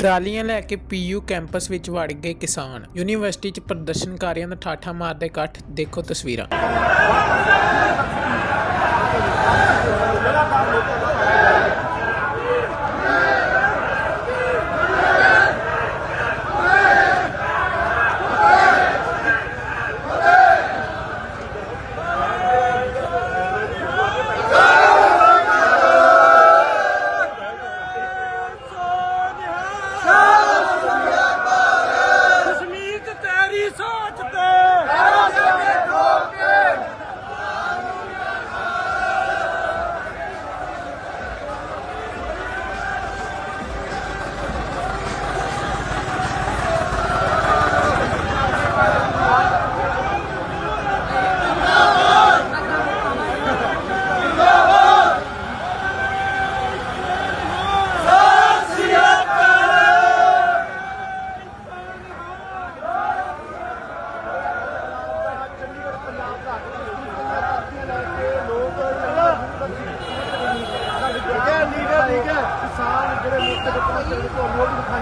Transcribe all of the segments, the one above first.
ਟਰਾਲੀਆਂ ਲੈ ਕੇ PU campus ਵਿੱਚ ਵੜ ਗਏ ਕਿਸਾਨ। ਯੂਨੀਵਰਸਿਟੀ 'ਚ ਪ੍ਰਦਰਸ਼ਨਕਾਰੀਆਂ ਦਾ ਠਾਠਾ ਮਾਰਦੇ ਇਕੱਠ, ਦੇਖੋ ਤਸਵੀਰਾਂ।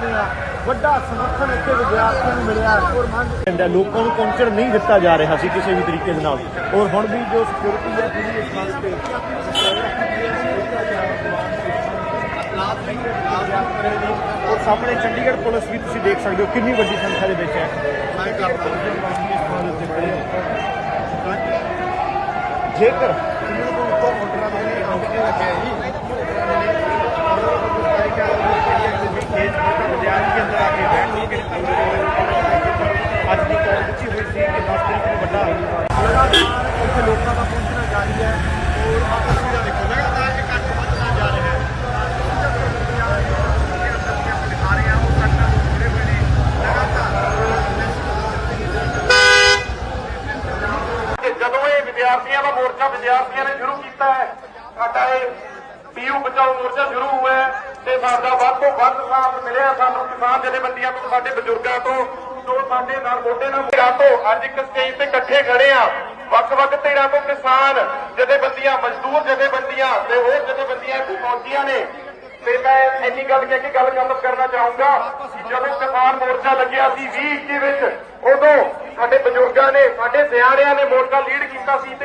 ਦਿਖਾਣੇ ਆ। ਵੱਡਾ ਸਮਰਥਨ ਇੱਥੇ ਵਿਦਿਆਰਥੀਆਂ ਨੂੰ ਮਿਲਿਆ ਔਰ ਮੰਗ ਕਹਿੰਦਾ ਲੋਕਾਂ ਨੂੰ ਪਹੁੰਚਣ ਨਹੀਂ ਦਿੱਤਾ ਜਾ ਰਿਹਾ ਸੀ ਕਿਸੇ ਵੀ ਤਰੀਕੇ ਦੇ ਨਾਲ। ਔਰ ਹੁਣ ਵੀ ਜੋ ਸਿਕਿਉਰਿਟੀ ਹੈ ਪੂਰੀ ਇਸ ਮੰਗ ਤੇ ਔਰ ਸਾਹਮਣੇ ਚੰਡੀਗੜ੍ਹ ਪੁਲਿਸ ਵੀ ਤੁਸੀਂ ਦੇਖ ਸਕਦੇ ਹੋ ਕਿੰਨੀ ਵੱਡੀ ਸੰਖਿਆ ਦੇ ਵਿੱਚ ਹੈ। ਜੇਕਰ ਇਹਨਾਂ ਨੂੰ ਉੱਪਰ ਆਰਡਰਾਂ ਦੇ ਕੰਮ ਤੇ ਲੱਗਿਆ ਜੀ ਵਿਦਿਆਰਥੀ ਅੰਦਰ ਆ ਕੇ ਬੈਠ ਅੱਜ ਦੀ ਕਾਲ ਵਿੱਚ ਹੋਈ ਸੀ ਕਿ 10 ਤਰੀਕ ਨੂੰ ਵੱਡਾ ਲਗਾਤਾਰ ਇੱਥੇ ਲੋਕਾਂ ਦਾ ਪਹੁੰਚਣਾ ਜਾਰੀ ਹੈ ਔਰ ਆਹ ਤਸਵੀਰਾਂ ਦੇਖੋ ਲਗਾਤਾਰ ਇਕੱਠ ਵੱਧਦਾ ਜਾ ਰਿਹਾ ਹੈ ਦਿਖਾ ਰਹੇ ਹਾਂ। ਉਹ ਕੱਟਾਂ ਨੂੰ ਜੁੜੇ ਹੋਏ ਨੇ ਕਿ ਜਦੋਂ ਇਹ ਵਿਦਿਆਰਥੀਆਂ ਦਾ ਮੋਰਚਾ ਵਿਦਿਆਰਥੀਆਂ ਨੇ ਸ਼ੁਰੂ ਕੀਤਾ ਹੈ ਸਾਡਾ ਇਹ ਪੀਯੂ ਬਚਾਓ ਮੋਰਚਾ ਸ਼ੁਰੂ ਸਾਡਾ ਵੱਧ ਤੋਂ ਵੱਧ ਸਾਥ ਮਿਲਿਆ। ਸਾਨੂੰ ਕਿਸਾਨ ਜਥੇਬੰਦੀਆਂ ਤੋਂ ਸਾਡੇ ਬਜ਼ੁਰਗਾਂ ਤੋਂ, ਜੋ ਸਾਡੇ ਨਾਲ ਮੋਢੇ ਨਾਲ ਧਿਰਾਂ ਤੋਂ ਅੱਜ ਇੱਕ ਸਟੇਜ ਤੇ ਇਕੱਠੇ ਖੜੇ ਆ। ਵੱਖ-ਵੱਖ ਧਿਰਾਂ ਤੋਂ ਕਿਸਾਨ ਜਥੇਬੰਦੀਆਂ ਮਜ਼ਦੂਰ ਜਥੇਬੰਦੀਆਂ ਤੇ ਹੋਰ ਜਥੇਬੰਦੀਆਂ ਇੱਥੇ ਪਹੁੰਚੀਆਂ ਨੇ। ਤੇ ਮੈਂ ਇੰਨੀ ਗੱਲ ਕਹਿ ਕੇ ਗੱਲ ਖਤਮ ਕਰਨਾ ਚਾਹੂੰਗਾ। ਕਿ ਜਦੋਂ ਕਿਸਾਨ ਮੋਰਚਾ ਲੱਗਿਆ ਸੀ 2021 ਵਿੱਚ, ਉਦੋਂ ਸਾਡੇ ਬਜ਼ੁਰਗਾਂ ਨੇ, ਸਾਡੇ ਸਿਆਣਿਆਂ ਨੇ ਮੋਰਚਾ ਲੀਡ ਕੀਤਾ ਸੀ ਤੇ